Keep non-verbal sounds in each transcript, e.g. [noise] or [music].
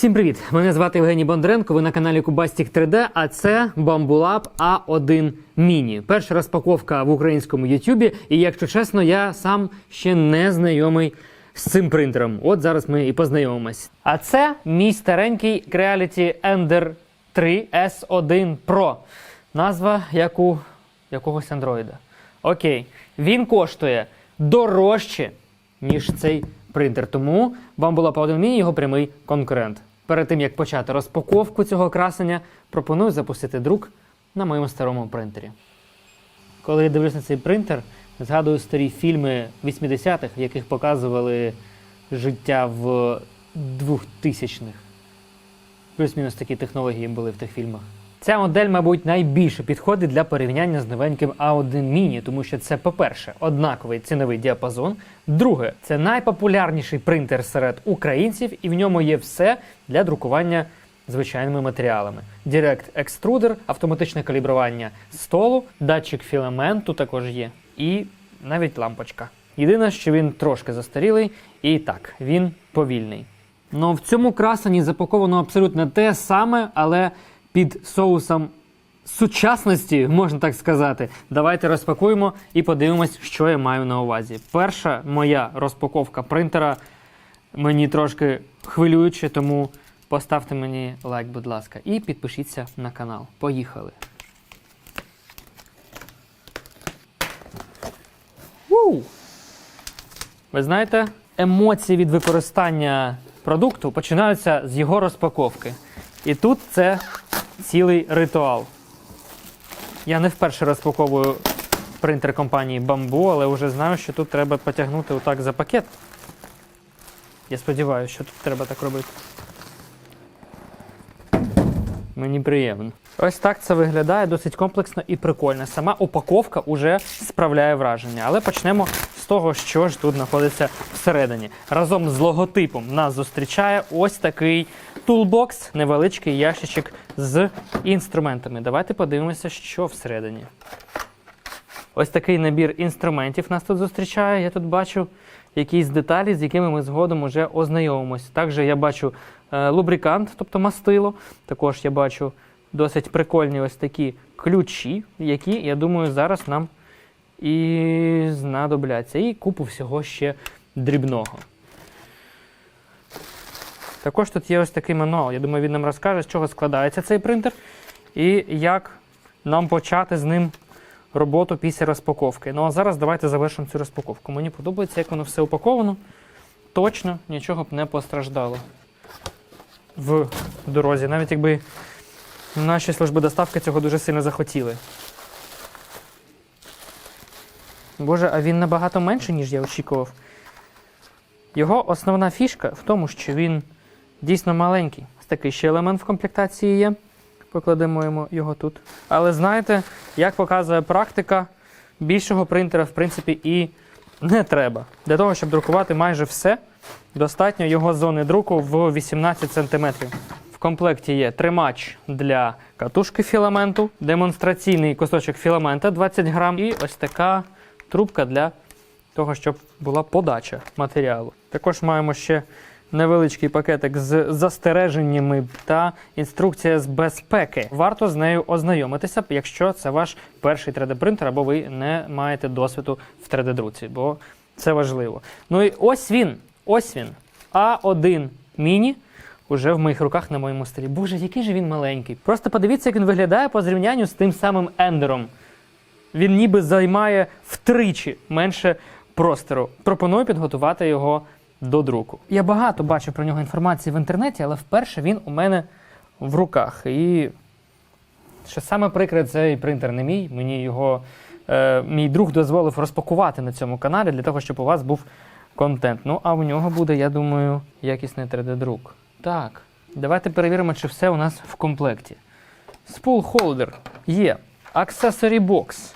Всім привіт! Мене звати Євгеній Бондренко. Ви на каналі Кубастік 3D, а це Bambulab A1 Mini. Перша розпаковка в українському Ютубі. І якщо чесно, я сам ще не знайомий з цим принтером. От зараз ми і познайомимось. А це мій старенький Creality Ender 3 S1 Pro. Назва як у якогось андроїда. Окей, він коштує дорожче, ніж цей принтер. Тому Bambulab A1 Mini його прямий конкурент. Перед тим як почати розпаковку цього красення, пропоную запустити друк на моєму старому принтері. Коли я дивлюсь на цей принтер, згадую старі фільми 80-х, в яких показували життя в 2000-х. Плюс-мінус такі технології були в тих фільмах. Ця модель, мабуть, найбільше підходить для порівняння з новеньким A1 Mini, тому що це, по-перше, однаковий ціновий діапазон. Друге, це найпопулярніший принтер серед українців, і в ньому є все для друкування звичайними матеріалами: Direct екструдер, автоматичне калібрування столу, датчик філаменту також є, і навіть лампочка. Єдине, що він трошки застарілий, і так, він повільний. Ну в цьому красені запаковано абсолютно те саме, але під соусом сучасності, можна так сказати. Давайте розпакуємо і подивимось, що я маю на увазі. Перша моя розпаковка принтера мені трошки хвилююче, тому поставте мені лайк, будь ласка, і підпишіться на канал. Поїхали. Ву! Ви знаєте, емоції від використання продукту починаються з його розпаковки. І тут це цілий ритуал. Я не вперше розпаковую принтер компанії Bamboo, але вже знаю, що тут треба потягнути отак за пакет. Я сподіваюся, що тут треба так робити. Мені приємно. Ось так це виглядає досить комплексно і прикольно. Сама упаковка вже справляє враження. Але почнемо того, що ж тут знаходиться всередині. Разом з логотипом нас зустрічає ось такий тулбокс, невеличкий ящичок з інструментами. Давайте подивимося, що всередині. Ось такий набір інструментів нас тут зустрічає. Я тут бачу якісь деталі, з якими ми згодом уже ознайомимось. Також я бачу е, лубрикант, тобто мастило. Також я бачу досить прикольні ось такі ключі, які, я думаю, зараз нам і знадобляться. І купу всього ще дрібного. Також тут є ось такий мануал. Я думаю, він нам розкаже, з чого складається цей принтер і як нам почати з ним роботу після розпаковки. Ну а зараз давайте завершимо цю розпаковку. Мені подобається, як воно все упаковано. Точно нічого б не постраждало в дорозі, навіть якби наші служби доставки цього дуже сильно захотіли. Боже, а він набагато менший, ніж я очікував. Його основна фішка в тому, що він дійсно маленький. Такий ще елемент в комплектації є. Покладемо його тут. Але знаєте, як показує практика, більшого принтера, в принципі, і не треба. Для того, щоб друкувати майже все, достатньо його зони друку в 18 см. В комплекті є тримач для катушки філаменту, демонстраційний кусочок філамента 20 грам і ось така трубка для того, щоб була подача матеріалу. Також маємо ще невеличкий пакетик з застереженнями та інструкція з безпеки. Варто з нею ознайомитися, якщо це ваш перший 3D-принтер або ви не маєте досвіду в 3D-друці, бо це важливо. Ну і ось він, ось він. А1 міні. Уже в моїх руках на моєму столі. Боже, який же він маленький. Просто подивіться, як він виглядає по зрівнянню з тим самим ендером. Він ніби займає втричі менше простору. Пропоную підготувати його до друку. Я багато бачив про нього інформації в інтернеті, але вперше він у мене в руках. І що саме прикре, цей принтер не мій. Мені його е, мій друг дозволив розпакувати на цьому каналі для того, щоб у вас був контент. Ну, а у нього буде, я думаю, якісний 3D-друк. Так, давайте перевіримо, чи все у нас в комплекті. Spool holder є. Accessory box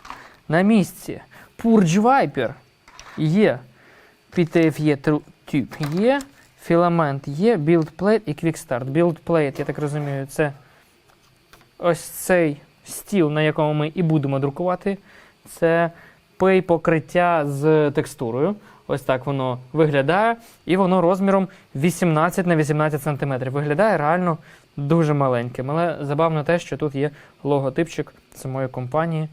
на місці. Purge Viper є. PTF є tube є. Філамент є. Build plate і Quick Start. Build plate, я так розумію, це ось цей стіл, на якому ми і будемо друкувати. Це пей покриття з текстурою. Ось так воно виглядає, і воно розміром 18 на 18 см. Виглядає реально дуже маленьким. Але забавно те, що тут є логотипчик самої компанії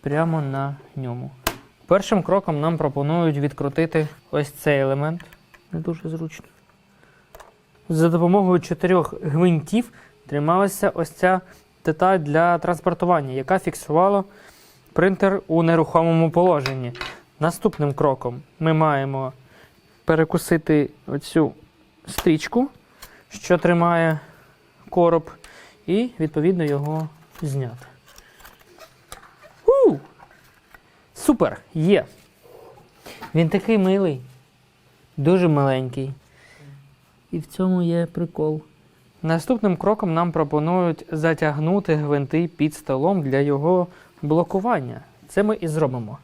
прямо на ньому. Першим кроком нам пропонують відкрутити ось цей елемент. Не дуже зручно. За допомогою чотирьох гвинтів трималася ось ця деталь для транспортування, яка фіксувала принтер у нерухомому положенні. Наступним кроком ми маємо перекусити оцю стрічку, що тримає короб, і відповідно його зняти. У! Супер! Є! Він такий милий, дуже маленький. І в цьому є прикол. Наступним кроком нам пропонують затягнути гвинти під столом для його блокування. Це ми і зробимо.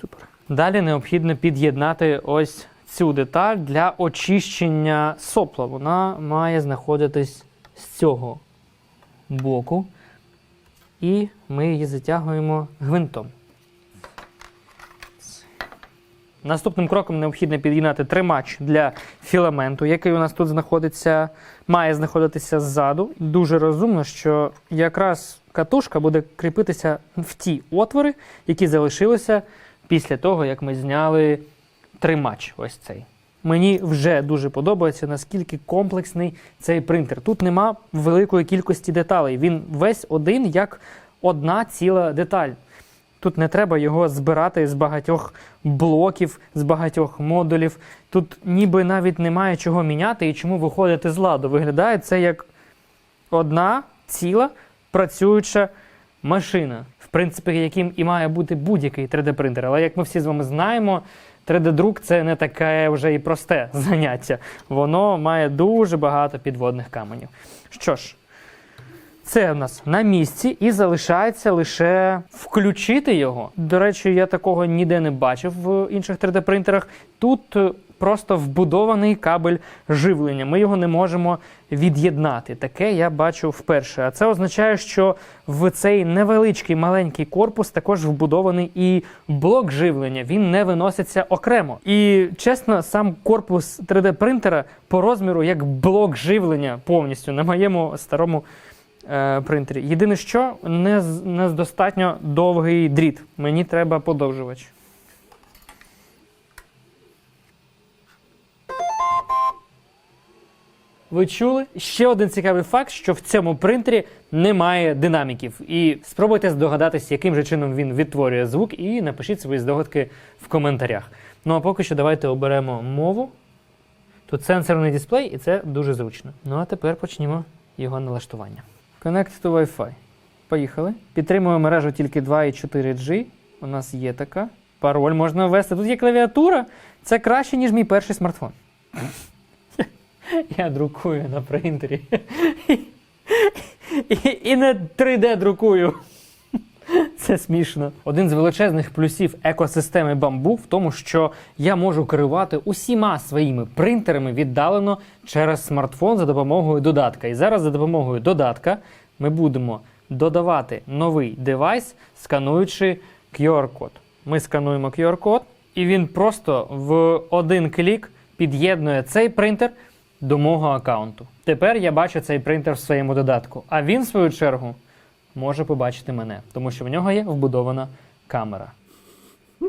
Супер. Далі необхідно під'єднати ось цю деталь для очищення сопла. Вона має знаходитись з цього боку. І ми її затягуємо гвинтом. Наступним кроком необхідно під'єднати тримач для філаменту, який у нас тут знаходиться, має знаходитися ззаду. Дуже розумно, що якраз катушка буде кріпитися в ті отвори, які залишилися після того, як ми зняли тримач. Ось цей. Мені вже дуже подобається, наскільки комплексний цей принтер. Тут нема великої кількості деталей. Він весь один як одна ціла деталь. Тут не треба його збирати з багатьох блоків, з багатьох модулів. Тут ніби навіть немає чого міняти і чому виходити з ладу. Виглядає це як одна ціла працююча машина, в принципі, яким і має бути будь-який 3D-принтер. Але як ми всі з вами знаємо, 3D-друк це не таке вже і просте [laughs] заняття. Воно має дуже багато підводних каменів. Що ж, це у нас на місці і залишається лише включити його. До речі, я такого ніде не бачив в інших 3D-принтерах. Тут е, просто вбудований кабель живлення. Ми його не можемо від'єднати. Таке я бачу вперше. А це означає, що в цей невеличкий маленький корпус також вбудований і блок живлення. Він не виноситься окремо. І чесно, сам корпус 3D-принтера по розміру як блок живлення повністю на моєму старому е, принтері. Єдине, що не, не достатньо довгий дріт. Мені треба подовжувач. Ви чули ще один цікавий факт, що в цьому принтері немає динаміків. І спробуйте здогадатись, яким же чином він відтворює звук, і напишіть свої здогадки в коментарях. Ну а поки що давайте оберемо мову. Тут сенсорний дисплей, і це дуже зручно. Ну а тепер почнімо його налаштування. Connect to Wi-Fi. Поїхали. Підтримує мережу тільки 2 і 4G. У нас є така. Пароль можна ввести. Тут є клавіатура. Це краще, ніж мій перший смартфон. Я друкую на принтері. І, і не 3D друкую. Це смішно. Один з величезних плюсів екосистеми бамбу в тому, що я можу керувати усіма своїми принтерами віддалено через смартфон за допомогою додатка. І зараз за допомогою додатка ми будемо додавати новий девайс, скануючи QR-код. Ми скануємо QR-код, і він просто в один клік під'єднує цей принтер до мого аккаунту. Тепер я бачу цей принтер в своєму додатку, а він, в свою чергу, може побачити мене, тому що в нього є вбудована камера. [laughs]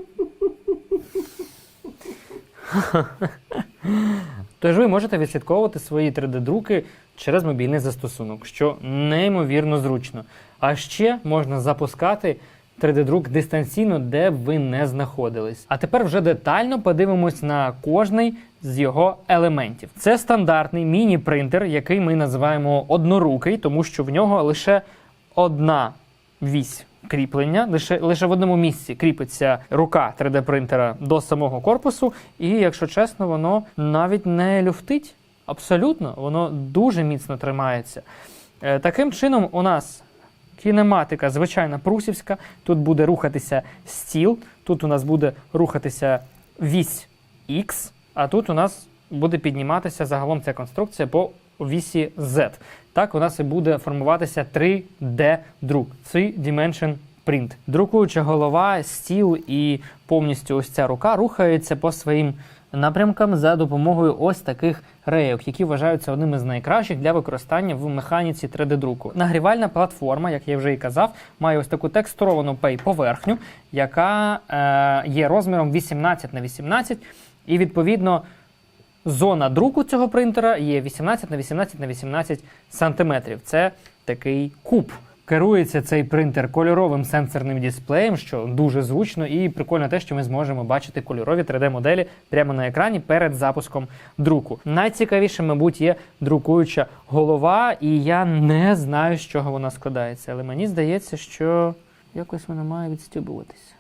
Тож ви можете відслідковувати свої 3D-друки через мобільний застосунок, що неймовірно зручно. А ще можна запускати 3D-друк дистанційно, де ви не знаходились. А тепер вже детально подивимось на кожний з його елементів. Це стандартний міні-принтер, який ми називаємо однорукий, тому що в нього лише одна вісь кріплення, лише, лише в одному місці кріпиться рука 3D-принтера до самого корпусу, і, якщо чесно, воно навіть не люфтить. Абсолютно, воно дуже міцно тримається. Е, Таким чином, у нас кінематика звичайна прусівська. Тут буде рухатися стіл, тут у нас буде рухатися вісь X, а тут у нас буде підніматися загалом ця конструкція по вісі Z. Так у нас і буде формуватися 3D-друк, 3 Dimension принт. Друкуюча голова, стіл і повністю ось ця рука рухаються по своїм напрямкам за допомогою ось таких рейок, які вважаються одними з найкращих для використання в механіці 3D-друку. Нагрівальна платформа, як я вже і казав, має ось таку текстуровану пей поверхню, яка е, є розміром 18 на 18 і відповідно. Зона друку цього принтера є 18 на 18 на 18 сантиметрів. Це такий куб. Керується цей принтер кольоровим сенсорним дисплеєм, що дуже зручно, і прикольно те, що ми зможемо бачити кольорові 3D-моделі прямо на екрані перед запуском друку. Найцікавіше, мабуть, є друкуюча голова, і я не знаю, з чого вона складається, але мені здається, що якось вона має відстібуватися.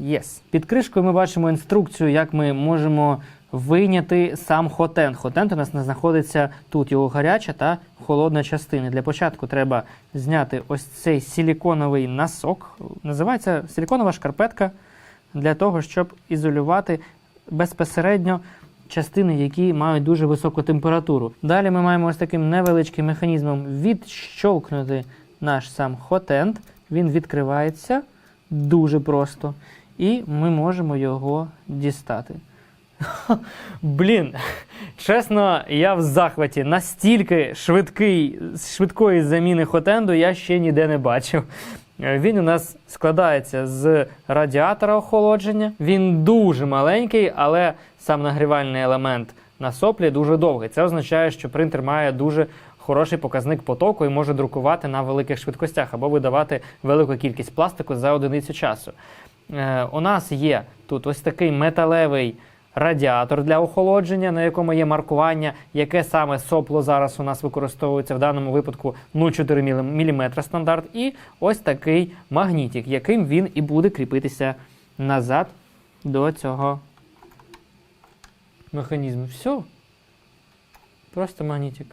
Yes. Під кришкою ми бачимо інструкцію, як ми можемо вийняти сам хотент. Хотент у нас не знаходиться тут, його гаряча та холодна частина. Для початку треба зняти ось цей силіконовий носок. Називається силіконова шкарпетка для того, щоб ізолювати безпосередньо частини, які мають дуже високу температуру. Далі ми маємо ось таким невеличким механізмом відщолкнути наш сам хотент. Він відкривається дуже просто. І ми можемо його дістати. Блін, чесно, я в захваті. Настільки швидкий, швидкої заміни хотенду я ще ніде не бачив. Він у нас складається з радіатора охолодження. Він дуже маленький, але сам нагрівальний елемент на соплі дуже довгий. Це означає, що принтер має дуже хороший показник потоку і може друкувати на великих швидкостях або видавати велику кількість пластику за одиницю часу. Е, у нас є тут ось такий металевий радіатор для охолодження, на якому є маркування, яке саме сопло зараз у нас використовується в даному випадку 0,4 мм стандарт, і ось такий магнітик, яким він і буде кріпитися назад до цього механізму. Все. Просто магнітик.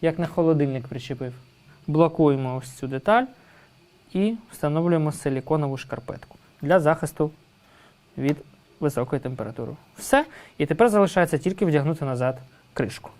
Як на холодильник причепив. Блокуємо ось цю деталь і встановлюємо силіконову шкарпетку для захисту від високої температури. Все. І тепер залишається тільки вдягнути назад кришку.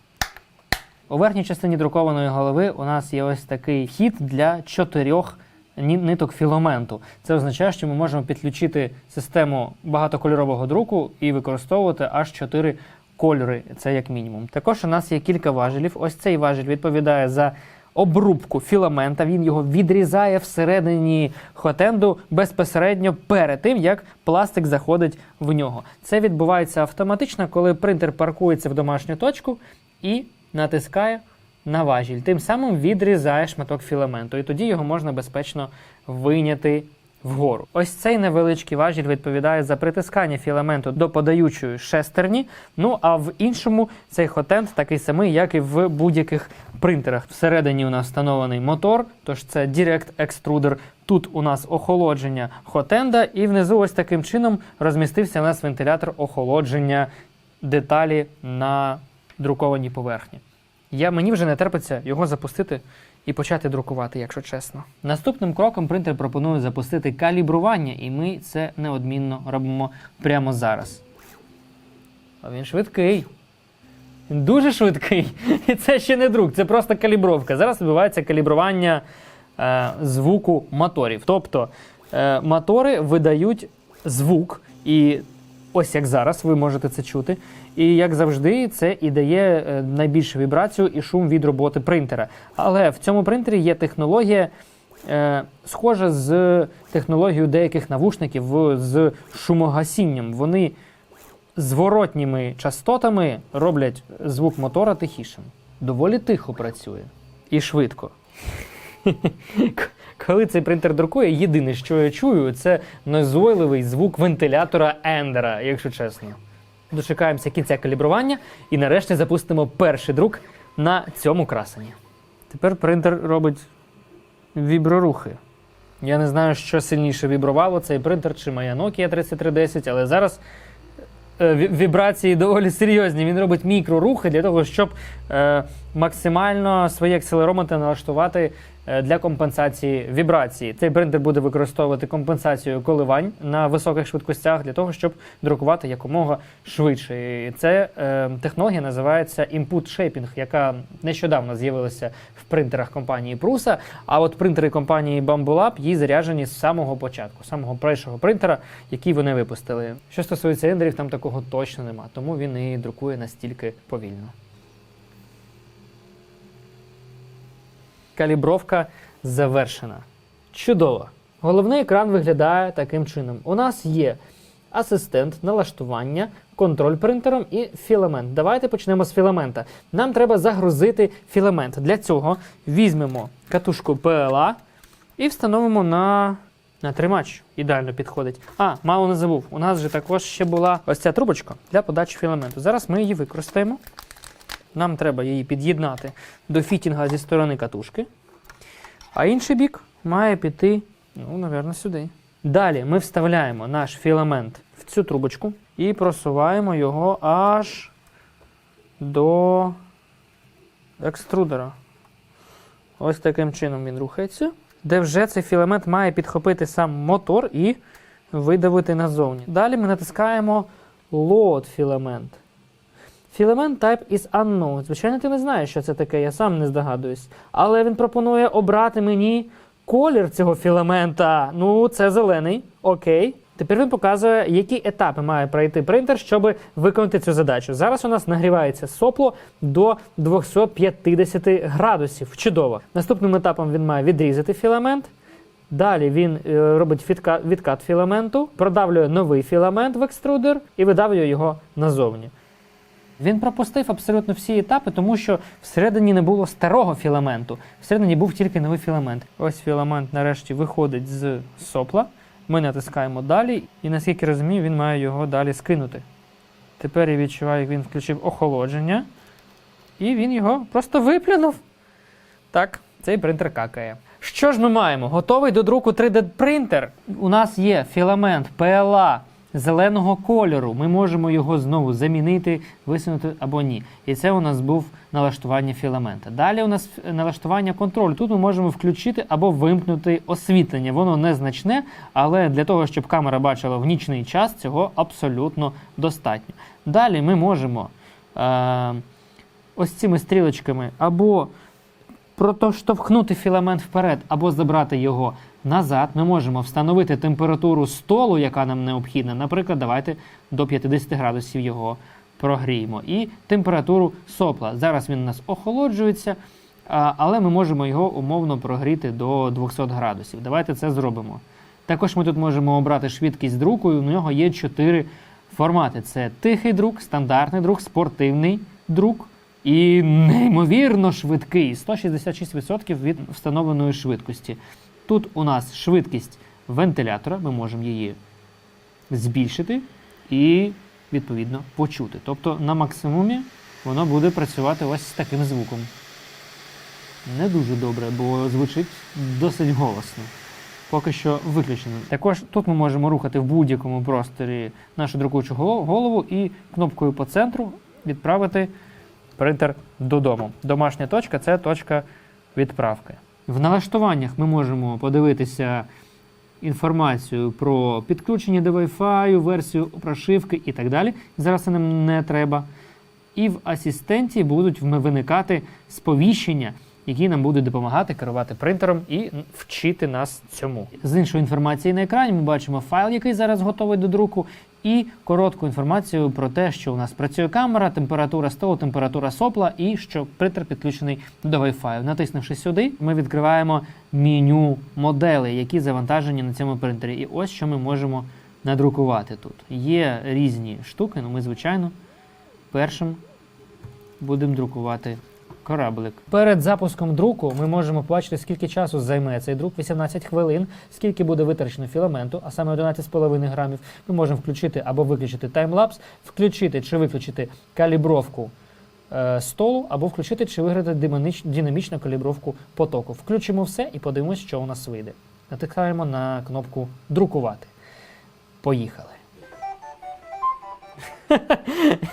У верхній частині друкованої голови у нас є ось такий хід для чотирьох ниток філаменту. Це означає, що ми можемо підключити систему багатокольорового друку і використовувати аж чотири кольори. Це як мінімум. Також у нас є кілька важелів. Ось цей важіль відповідає за обрубку філамента. Він його відрізає всередині хотенду безпосередньо перед тим, як пластик заходить в нього. Це відбувається автоматично, коли принтер паркується в домашню точку і натискає на важіль. Тим самим відрізає шматок філаменту, і тоді його можна безпечно вийняти вгору. Ось цей невеличкий важіль відповідає за притискання філаменту до подаючої шестерні. Ну а в іншому цей хотент такий самий, як і в будь-яких принтерах. Всередині у нас встановлений мотор, тож це Direct Extruder. Тут у нас охолодження хотенда, і внизу ось таким чином розмістився у нас вентилятор охолодження деталі на друкованій поверхні. Я, мені вже не терпиться його запустити і почати друкувати, якщо чесно. Наступним кроком принтер пропонує запустити калібрування, і ми це неодмінно робимо прямо зараз. А він швидкий. Дуже швидкий. [laughs] І це ще не друк, це просто калібровка. Зараз відбувається калібрування е, звуку моторів. Тобто е, мотори видають звук, і ось як зараз ви можете це чути. І як завжди, це і дає е, найбільшу вібрацію і шум від роботи принтера. Але в цьому принтері є технологія, е, схожа з технологією деяких навушників з шумогасінням. Вони зворотніми частотами роблять звук мотора тихішим. Доволі тихо працює і швидко. [laughs] Коли цей принтер друкує, єдине, що я чую, це назойливий звук вентилятора Ендера, якщо чесно. Дочекаємося кінця калібрування і нарешті запустимо перший друк на цьому красені. Тепер принтер робить віброрухи. Я не знаю, що сильніше вібрувало цей принтер чи моя Nokia 3310, але зараз е, вібрації доволі серйозні. Він робить мікрорухи для того, щоб е, максимально свої акселерометри налаштувати для компенсації вібрації. Цей принтер буде використовувати компенсацію коливань на високих швидкостях для того, щоб друкувати якомога швидше. І Це е, технологія називається Input Shaping, яка нещодавно з'явилася в принтерах компанії Prusa. А от принтери компанії Bamboo її заряджені з самого початку, самого першого принтера, який вони випустили. Що стосується ендерів, там такого точно нема, тому він і друкує настільки повільно. Калібровка завершена. Чудово. Головний екран виглядає таким чином. У нас є асистент, налаштування, контроль принтером і філамент. Давайте почнемо з філамента. Нам треба загрузити філамент. Для цього візьмемо катушку PLA і встановимо на, на тримач. Ідеально підходить. А, мало не забув. У нас же також ще була ось ця трубочка для подачі філаменту. Зараз ми її використаємо. Нам треба її під'єднати до фітінга зі сторони катушки. А інший бік має піти, ну, напевно, сюди. Далі ми вставляємо наш філамент в цю трубочку і просуваємо його аж до екструдера. Ось таким чином він рухається, де вже цей філамент має підхопити сам мотор і видавити назовні. Далі ми натискаємо Load філамент. Філамент type is unknown. Звичайно, ти не знаєш, що це таке, я сам не здогадуюсь. Але він пропонує обрати мені колір цього філамента. Ну, це зелений. Окей. Тепер він показує, які етапи має пройти принтер, щоб виконати цю задачу. Зараз у нас нагрівається сопло до 250 градусів. Чудово. Наступним етапом він має відрізати філамент. Далі він е, робить відкат філаменту, продавлює новий філамент в екструдер і видавлює його назовні. Він пропустив абсолютно всі етапи, тому що всередині не було старого філаменту. Всередині був тільки новий філамент. Ось філамент нарешті виходить з сопла. Ми натискаємо далі, і наскільки розумію, він має його далі скинути. Тепер я відчуваю, як він включив охолодження, і він його просто виплюнув. Так, цей принтер какає. Що ж ми маємо? Готовий до друку 3D принтер. У нас є філамент PLA зеленого кольору. Ми можемо його знову замінити, висунути або ні. І це у нас був налаштування філамента. Далі у нас налаштування контролю. Тут ми можемо включити або вимкнути освітлення. Воно незначне, але для того, щоб камера бачила в нічний час, цього абсолютно достатньо. Далі ми можемо е- ось цими стрілочками або протоштовхнути філамент вперед, або забрати його назад. Ми можемо встановити температуру столу, яка нам необхідна. Наприклад, давайте до 50 градусів його прогріємо. І температуру сопла. Зараз він у нас охолоджується, але ми можемо його умовно прогріти до 200 градусів. Давайте це зробимо. Також ми тут можемо обрати швидкість друку, у нього є чотири формати: це тихий друк, стандартний друк, спортивний друк. І неймовірно швидкий 166% від встановленої швидкості. Тут у нас швидкість вентилятора, ми можемо її збільшити і, відповідно, почути. Тобто на максимумі воно буде працювати ось з таким звуком. Не дуже добре, бо звучить досить голосно. Поки що виключено. Також тут ми можемо рухати в будь-якому просторі нашу друкуючу голову і кнопкою по центру відправити принтер додому. Домашня точка це точка відправки. В налаштуваннях ми можемо подивитися інформацію про підключення до Wi-Fi, версію прошивки і так далі. Зараз це нам не треба. І в асистенті будуть виникати сповіщення, які нам будуть допомагати керувати принтером і вчити нас цьому. З іншої інформації на екрані ми бачимо файл, який зараз готовий до друку, і коротку інформацію про те, що у нас працює камера, температура столу, температура сопла, і що принтер підключений до Wi-Fi. Натиснувши сюди, ми відкриваємо меню моделей, які завантажені на цьому принтері. І ось що ми можемо надрукувати тут. Є різні штуки, але ми, звичайно, першим будемо друкувати кораблик. Перед запуском друку ми можемо побачити, скільки часу займе цей друк 18 хвилин, скільки буде витрачено філаменту, а саме 11,5 грамів. Ми можемо включити або виключити таймлапс, включити чи виключити калібровку е, столу, або включити чи виграти динаміч- динамічну калібровку потоку. Включимо все і подивимось, що у нас вийде. Натискаємо на кнопку Друкувати. Поїхали.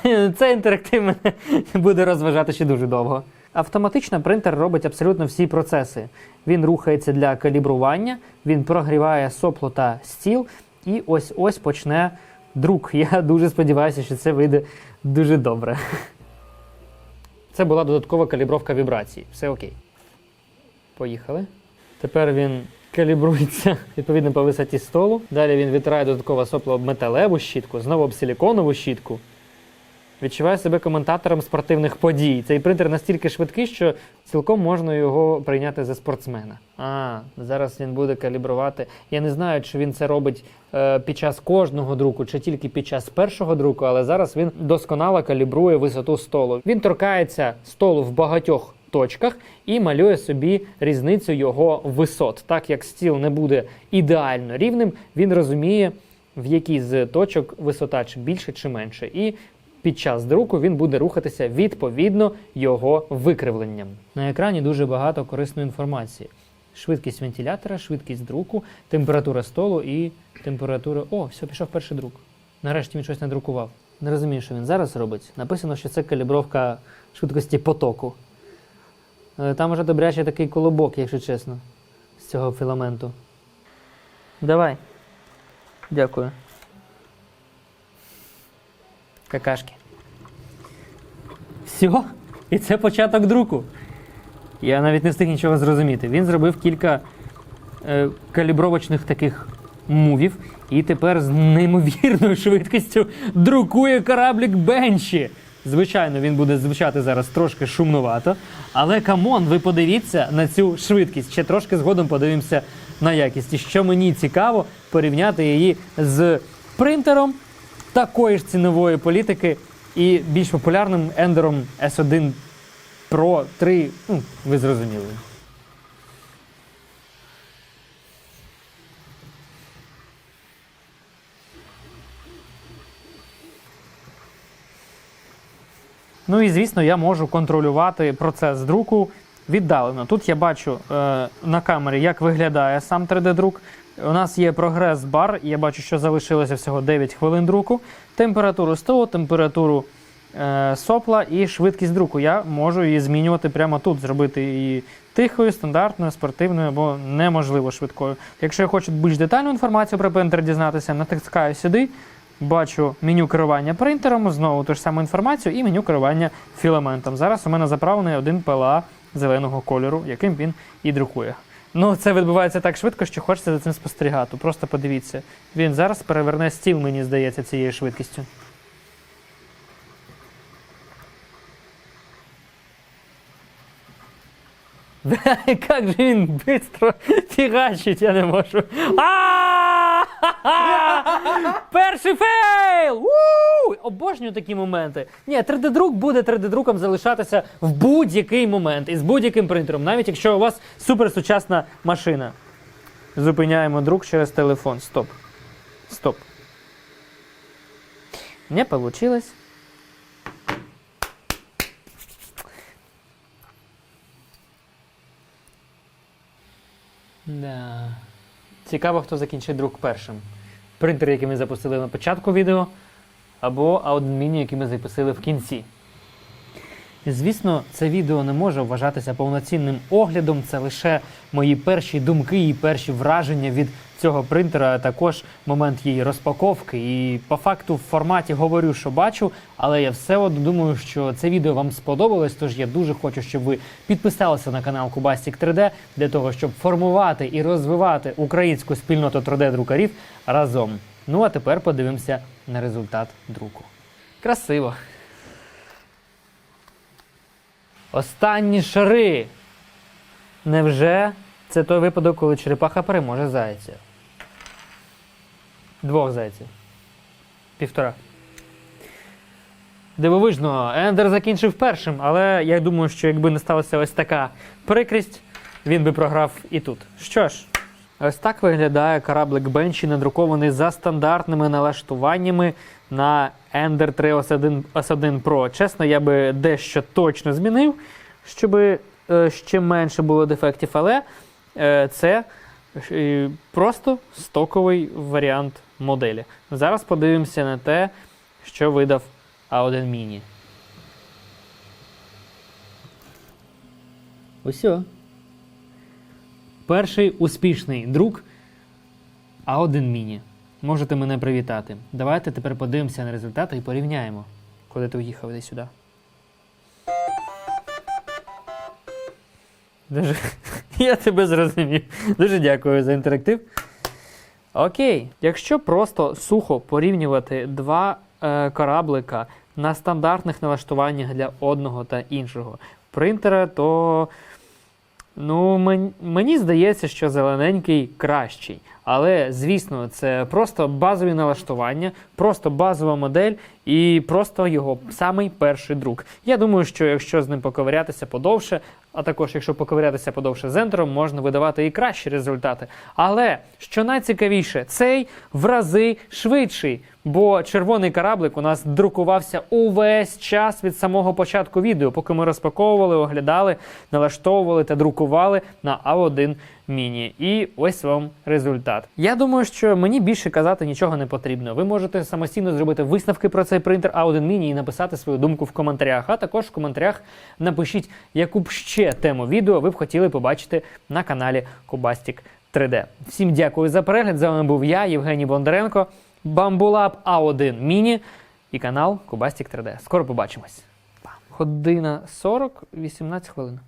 [laughs] Це інтерактив мене буде розважати ще дуже довго. Автоматично принтер робить абсолютно всі процеси. Він рухається для калібрування, він прогріває сопло та стіл, і ось ось почне друк. [laughs] Я дуже сподіваюся, що це вийде дуже добре. [laughs] Це була додаткова калібровка вібрацій. Все окей. Поїхали. Тепер він калібрується [laughs] відповідно по висоті столу. Далі він витирає додаткове сопло об металеву щітку, знову об силіконову щітку. Відчуваю себе коментатором спортивних подій. Цей принтер настільки швидкий, що цілком можна його прийняти за спортсмена. А, зараз він буде калібрувати. Я не знаю, чи він це робить е, під час кожного друку, чи тільки під час першого друку, але зараз він досконало калібрує висоту столу. Він торкається столу в багатьох точках і малює собі різницю його висот. Так як стіл не буде ідеально рівним, він розуміє, в якій з точок висота чи більше, чи менше. І під час друку він буде рухатися відповідно його викривленням. На екрані дуже багато корисної інформації: швидкість вентилятора, швидкість друку, температура столу і температура. О, все, пішов перший друк. Нарешті він щось надрукував. Не розумію, що він зараз робить. Написано, що це калібровка швидкості потоку. Е, Там уже добрячий такий колобок, якщо чесно, з цього філаменту. Давай. Дякую. Какашки. Все. І це початок друку. Я навіть не встиг нічого зрозуміти. Він зробив кілька е, калібровочних таких мувів, і тепер з неймовірною швидкістю друкує кораблік Бенші. Звичайно, він буде звучати зараз трошки шумнувато, але камон, ви подивіться на цю швидкість. Ще трошки згодом подивимося на якість. І що мені цікаво, порівняти її з принтером такої ж цінової політики і більш популярним ендером S1 Pro 3. Ну, ви зрозуміли. Ну і звісно, я можу контролювати процес друку віддалено. Тут я бачу е, на камері, як виглядає сам 3D-друк. У нас є прогрес бар, я бачу, що залишилося всього 9 хвилин друку. Температуру столу, температуру е, сопла і швидкість друку. Я можу її змінювати прямо тут, зробити її тихою, стандартною, спортивною або неможливо швидкою. Якщо я хочу більш детальну інформацію про принтер дізнатися, натискаю сюди. Бачу меню керування принтером, знову ту ж саму інформацію і меню керування філаментом. Зараз у мене заправлений один ПЛА зеленого кольору, яким він і друкує. Ну, це відбувається так швидко, що хочеться за цим спостерігати. Просто подивіться. Він зараз переверне стіл, мені здається, цією швидкістю. [laughs] Як же він швидко фігачить, я не можу. Перший фейл! Обожнюю такі моменти. Ні, 3D-друк буде 3D-друком залишатися в будь-який момент і з будь-яким принтером, навіть якщо у вас суперсучасна машина. Зупиняємо друк через телефон. Стоп. Стоп. Не получилось. Цікаво, хто закінчить друк першим. Принтер, який ми запустили на початку відео, або Audin який ми запустили в кінці. Звісно, це відео не може вважатися повноцінним оглядом. Це лише мої перші думки і перші враження від цього принтера, а також момент її розпаковки. І по факту в форматі говорю, що бачу, але я все одно думаю, що це відео вам сподобалось. Тож я дуже хочу, щоб ви підписалися на канал Кубастік 3D для того, щоб формувати і розвивати українську спільноту 3D-друкарів разом. Ну а тепер подивимося на результат друку. Красиво. Останні шари. Невже це той випадок, коли черепаха переможе зайця? Двох зайців. Півтора. Дивовижно, Ендер закінчив першим, але я думаю, що якби не сталася ось така прикрість, він би програв і тут. Що ж, ось так виглядає кораблик Бенчі, надрукований за стандартними налаштуваннями на Ender 3 OS1, OS1 Pro. Чесно, я би дещо точно змінив, щоб е, ще менше було дефектів, але е, це е, просто стоковий варіант моделі. Зараз подивимося на те, що видав A1 Mini. Ось. о. Перший успішний друк А1 міні. Можете мене привітати. Давайте тепер подивимося на результати і порівняємо, коли ти уїхав десь сюди. Дуже... [laughs] Я тебе зрозумів. Дуже дякую за інтерактив. Окей, якщо просто сухо порівнювати два е, кораблика на стандартних налаштуваннях для одного та іншого принтера, то ну, мен- мені здається, що зелененький кращий. Але, звісно, це просто базові налаштування, просто базова модель і просто його самий перший друк. Я думаю, що якщо з ним поковирятися подовше, а також якщо поковирятися подовше з ентером, можна видавати і кращі результати. Але що найцікавіше, цей в рази швидший, бо червоний кораблик у нас друкувався увесь час від самого початку відео, поки ми розпаковували, оглядали, налаштовували та друкували на А1 міні. І ось вам результат. Я думаю, що мені більше казати нічого не потрібно. Ви можете самостійно зробити висновки про цей принтер A1 Mini і написати свою думку в коментарях. А також в коментарях напишіть, яку б ще тему відео ви б хотіли побачити на каналі Кубастік 3D. Всім дякую за перегляд. З вами був я, Євгеній Бондаренко, Bambulab A1 Mini і канал Кубастік 3D. Скоро побачимось. Година 40, 18 хвилин.